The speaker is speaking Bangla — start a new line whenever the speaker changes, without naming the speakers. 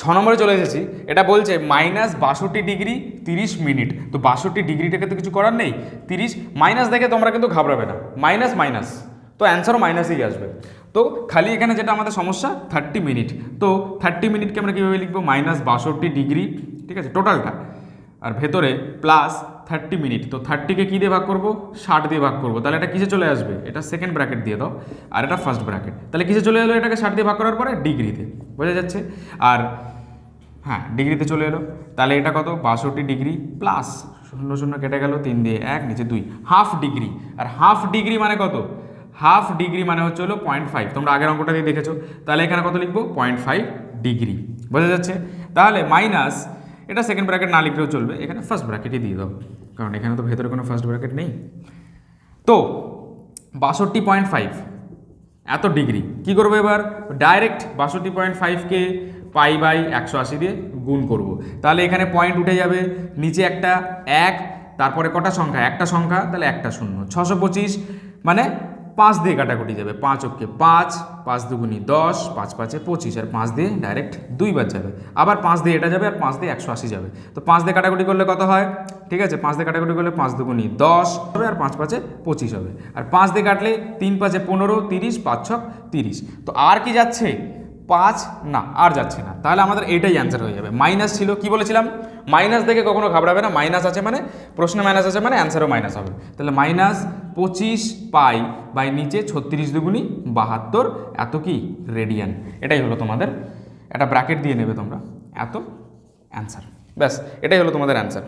ছ নম্বরে চলে এসেছি। এটা বলছে মাইনাস বাষট্টি ডিগ্রি তিরিশ মিনিট তো বাষট্টি ডিগ্রিটাকে তো কিছু করার নেই, তিরিশ মাইনাস দেখে তোমরা কিন্তু ঘাবড়াবে না। মাইনাস মাইনাস তো অ্যান্সারও মাইনাসই আসবে। তো খালি এখানে যেটা আমাদের সমস্যা থার্টি মিনিট তো থার্টি মিনিটকে আমরা কীভাবে লিখব? মাইনাস বাষট্টি ডিগ্রি ঠিক আছে? টোটালটা আর ভেতরে প্লাস থার্টি মিনিট তো থার্টিকে কী দিয়ে ভাগ করব? ষাট দিয়ে ভাগ করব। তাহলে এটা কিসে চলে আসবে? এটা সেকেন্ড ব্র্যাকেট দিয়ে দাও। আর এটা ফার্স্ট ব্র্যাকেট তাহলে কিসে চলে এলো এটাকে? ষাট দিয়ে ভাগ করার পরে ডিগ্রিতে বোঝা যাচ্ছে? আর হ্যাঁ ডিগ্রিতে চলে এলো। তাহলে এটা কত? বাষট্টি ডিগ্রি প্লাস শূন্য শূন্য কেটে গেল তিন দিয়ে এক, নিচে দুই। হাফ ডিগ্রি আর হাফ ডিগ্রি মানে কত? হাফ ডিগ্রি মানে হচ্ছে হলো পয়েন্ট ফাইভ তোমরা আগের অঙ্কটা দিয়ে দেখেছ। তাহলে এখানে কত লিখব? পয়েন্ট ফাইভ ডিগ্রি বোঝা যাচ্ছে? তাহলে মাইনাস এটা সেকেন্ড ব্র্যাকেট না লিখলেও চলবে। এখানে ফার্স্ট ব্র্যাকেটই দিয়ে দাও। কারণ এখানে তো ভেতরে কোনো ফার্স্ট ব্র্যাকেট নেই। তো, বাষট্টি পয়েন্ট ফাইভ এত ডিগ্রি। কি করব এবার? ডাইরেক্ট বাষট্টি পয়েন্ট ফাইভকে পাই বাই একশো আশি দিয়ে গুণ করব। তাহলে এখানে পয়েন্ট উঠে যাবে। নিচে একটা এক, তারপরে কটা সংখ্যা? একটা সংখ্যা, তাহলে একটা শূন্য। ছশো পঁচিশ মানে পাঁচ দিয়ে কাটাকুটি যাবে। পাঁচ অক্ষে পাঁচ পাঁচ দুগুনি দশ, পাঁচ পাঁচে পঁচিশ, আর পাঁচ দিয়ে ডাইরেক্ট দুইবার যাবে। আবার পাঁচ দিয়ে এটা যাবে, আর পাঁচ দিয়ে একশো আশি যাবে। তো পাঁচ দিয়ে কাটাকুটি করলে কত হয়? ঠিক আছে, পাঁচ দিয়ে কাটাকুটি করলে পাঁচ দুগুনি দশ হবে, আর পাঁচ পাঁচে পঁচিশ হবে। আর পাঁচ দিয়ে কাটলে তিন পাঁচে পনেরো, তিরিশ, পাঁচ ছক তিরিশ। তো আর কি যাচ্ছে? পাঁচ, না, আর যাচ্ছে না। তাহলে আমাদের এটাই অ্যান্সার হয়ে যাবে। মাইনাস ছিল, কি বলেছিলাম? মাইনাস দেখে কখনো ঘাবড়াবে না। মাইনাস আছে মানে প্রশ্নে মাইনাস আছে মানে অ্যান্সারও মাইনাস হবে। তাহলে মাইনাস পঁচিশ পাই বাই নিচে ছত্রিশ দুগুনি বাহাত্তর, এত কি? রেডিয়ান এটাই হলো তোমাদের, একটা ব্র্যাকেট দিয়ে নেবে তোমরা। এত অ্যান্সার ব্যাস, এটাই হলো তোমাদের অ্যান্সার